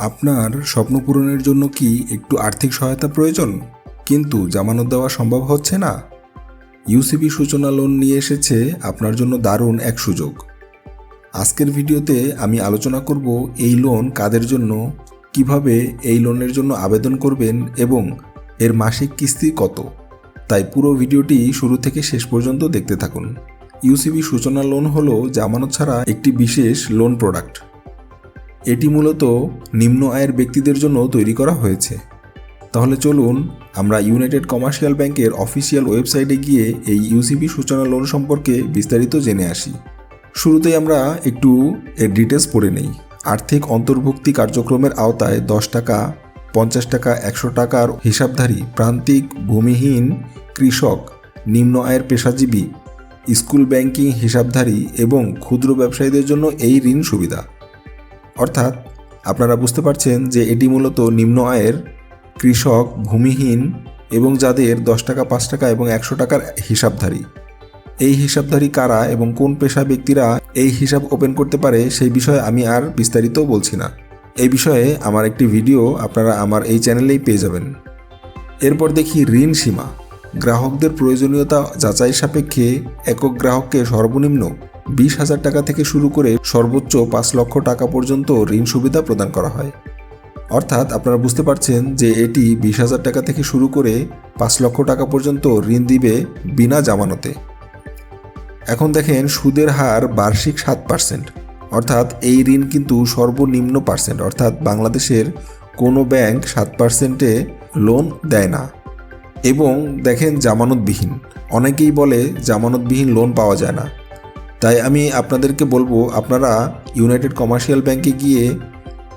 আপনার স্বপ্ন পূরণের জন্য কি একটু আর্থিক সহায়তা প্রয়োজন? কিন্তু জামানত দেওয়া সম্ভব হচ্ছে না। ইউসিবি সূচনা লোন নিয়ে এসেছে, আপনার জন্য দারুণ এক সুযোগ। আজকের ভিডিওতে আমি আলোচনা করব এই লোন কাদের জন্য, কীভাবে এই লোনের জন্য আবেদন করবেন এবং এর মাসিক কিস্তি কত। তাই পুরো ভিডিওটি শুরু থেকে শেষ পর্যন্ত দেখতে থাকুন। ইউসিবি সূচনা লোন হলো জামানত ছাড়া একটি বিশেষ লোন প্রোডাক্ট এটি মূলত নিম্ন আয়ের ব্যক্তিদের জন্য তৈরি করা হয়েছে। তাহলে চলুন আমরা ইউনাইটেড কমার্শিয়াল ব্যাংকের অফিসিয়াল ওয়েবসাইটে গিয়ে এই ইউসিবি সূচনা লোন সম্পর্কে বিস্তারিত জেনে আসি। শুরুতেই আমরা একটু এর ডিটেলস পড়ে নেই। আর্থিক অন্তর্ভুক্তি কার্যক্রমের আওতায় দশ টাকা, পঞ্চাশ টাকা, একশো টাকার হিসাবধারী, প্রান্তিক, ভূমিহীন কৃষক, নিম্ন আয়ের পেশাজীবী, স্কুল ব্যাংকিং হিসাবধারী এবং ক্ষুদ্র ব্যবসায়ীদের জন্য এই ঋণ সুবিধা। অর্থাৎ আপনারা বুঝতে পারছেন যে এটি মূলত নিম্ন আয়ের কৃষক, ভূমিহীন এবং যাদের দশ টাকা, পাঁচ টাকা এবং একশো টাকার হিসাবধারী। এই হিসাবধারী কারা এবং কোন পেশা ব্যক্তিরা এই হিসাব ওপেন করতে পারে সেই বিষয়ে আমি আর বিস্তারিত বলছি না। এই বিষয়ে আমার একটি ভিডিও আপনারা আমার এই চ্যানেলেই পেয়ে যাবেন। এরপর দেখি ঋণ সীমা। গ্রাহকদের প্রয়োজনীয়তা যাচাই সাপেক্ষে একক গ্রাহককে সর্বনিম্ন বিশ হাজার টাকা থেকে শুরু করে সর্বোচ্চ পাঁচ লক্ষ টাকা পর্যন্ত ঋণ সুবিধা প্রদান করা হয়। অর্থাৎ আপনারা বুঝতে পারছেন যে এটি বিশ হাজার টাকা থেকে শুরু করে পাঁচ লক্ষ টাকা পর্যন্ত ঋণ দিবে বিনা জামানতে। এখন দেখেন সুদের হার বার্ষিক সাত পার্সেন্ট অর্থাৎ এই ঋণ কিন্তু সর্বনিম্ন পার্সেন্ট অর্থাৎ বাংলাদেশের কোনো ব্যাংক সাত পার্সেন্টে লোন দেয় না। এবং দেখেন জামানতবিহীন। অনেকেই বলে জামানতবিহীন লোন পাওয়া যায় না। তাই আমি আপনাদেরকে বলব, আপনারা ইউনাইটেড কমার্শিয়াল ব্যাংকে গিয়ে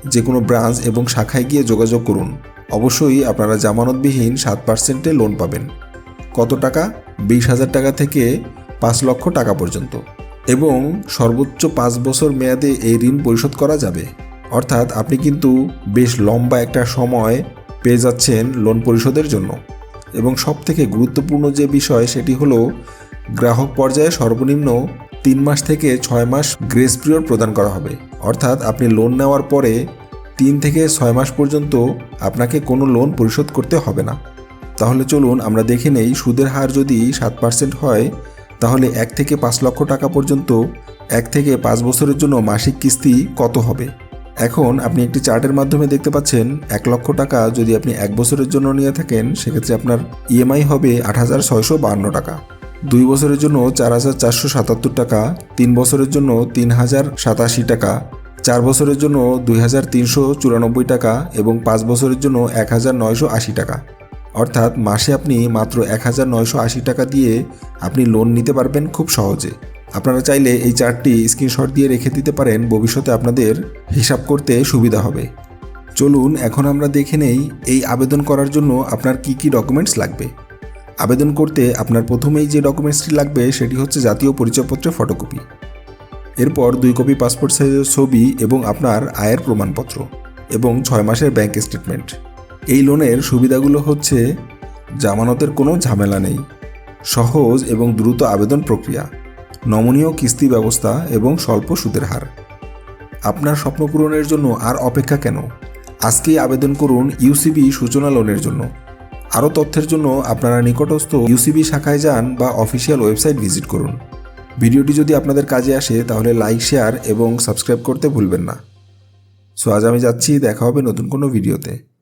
যে কোনো ব্রাঞ্চ এবং শাখায় গিয়ে যোগাযোগ করুন। অবশ্যই আপনারা জামানতবিহীন সাত পার্সেন্টে লোন পাবেন। কত টাকা? বিশ হাজার টাকা থেকে পাঁচ লক্ষ টাকা পর্যন্ত। এবং সর্বোচ্চ পাঁচ বছর মেয়াদে এই ঋণ পরিশোধ করা যাবে। অর্থাৎ আপনি কিন্তু বেশ লম্বা একটা সময় পেয়ে যাচ্ছেন লোন পরিশোধের জন্য। এবং সবথেকে গুরুত্বপূর্ণ যে বিষয় সেটি হলো, গ্রাহক পর্যায়ে সর্বনিম্ন তিন মাস থেকে ছয় মাস গ্রেস পিরিয়ড প্রদান করা হবে। অর্থাৎ আপনি লোন নেওয়ার পরে তিন থেকে ছয় মাস পর্যন্ত আপনাকে কোনো লোন পরিশোধ করতে হবে না। তাহলে চলুন আমরা দেখে নেই সুদের হার যদি সাত পার্সেন্ট হয়, তাহলে এক থেকে পাঁচ লক্ষ টাকা পর্যন্ত এক থেকে পাঁচ বছরের জন্য মাসিক কিস্তি কত হবে? এখন আপনি একটি চার্টের মাধ্যমে দেখতে পাচ্ছেন এক লক্ষ টাকা যদি আপনি এক বছরের জন্য নিয়ে থাকেন, সেক্ষেত্রে আপনার ইএমআই হবে আট হাজার ছয়শো বাহান্ন টাকা। দুই বছরের জন্য চার হাজার চারশো সাতাত্তর টাকা, তিন বছরের জন্য তিন হাজার সাতাশি টাকা, চার বছরের জন্য দুই হাজার তিনশো চুরানব্বই টাকা এবং পাঁচ বছরের জন্য এক হাজার নয়শো আশি টাকা। অর্থাৎ মাসে আপনি মাত্র এক হাজার নয়শো আশি টাকা দিয়ে আপনি লোন নিতে পারবেন খুব সহজে। আপনারা চাইলে এই চারটি স্ক্রিনশট দিয়ে রেখে দিতে পারেন, ভবিষ্যতে আপনাদের হিসাব করতে সুবিধা হবে। চলুন, এখন আমরা দেখে নেই এই আবেদন করার জন্য আপনার কি কি ডকুমেন্টস লাগবে। আবেদন করতে আপনার প্রথমেই যে ডকুমেন্টসটি লাগবে সেটি হচ্ছে জাতীয় পরিচয়পত্রের ফটোকপি। এরপর দুই কপি পাসপোর্ট সাইজের ছবি এবং আপনার আয়ের প্রমাণপত্র এবং ছয় মাসের ব্যাংক স্টেটমেন্ট। এই লোনের সুবিধাগুলো হচ্ছে জামানতের কোনো ঝামেলা নেই, সহজ এবং দ্রুত আবেদন প্রক্রিয়া, নমনীয় কিস্তি ব্যবস্থা এবং স্বল্প সুদের হার। আপনার স্বপ্ন পূরণের জন্য আর অপেক্ষা কেন? আজকেই আবেদন করুন ইউসিবি সূচনা লোনের জন্য। আরও তথ্যের জন্য আপনারা নিকটস্থ ইউসিবি শাখায় যান বা অফিসিয়াল ওয়েবসাইট ভিজিট করুন। ভিডিওটি যদি আপনাদের কাজে আসে, তাহলে লাইক, শেয়ার এবং সাবস্ক্রাইব করতে ভুলবেন না। সো আজ আমি যাচ্ছি, দেখা হবে নতুন কোনো ভিডিওতে।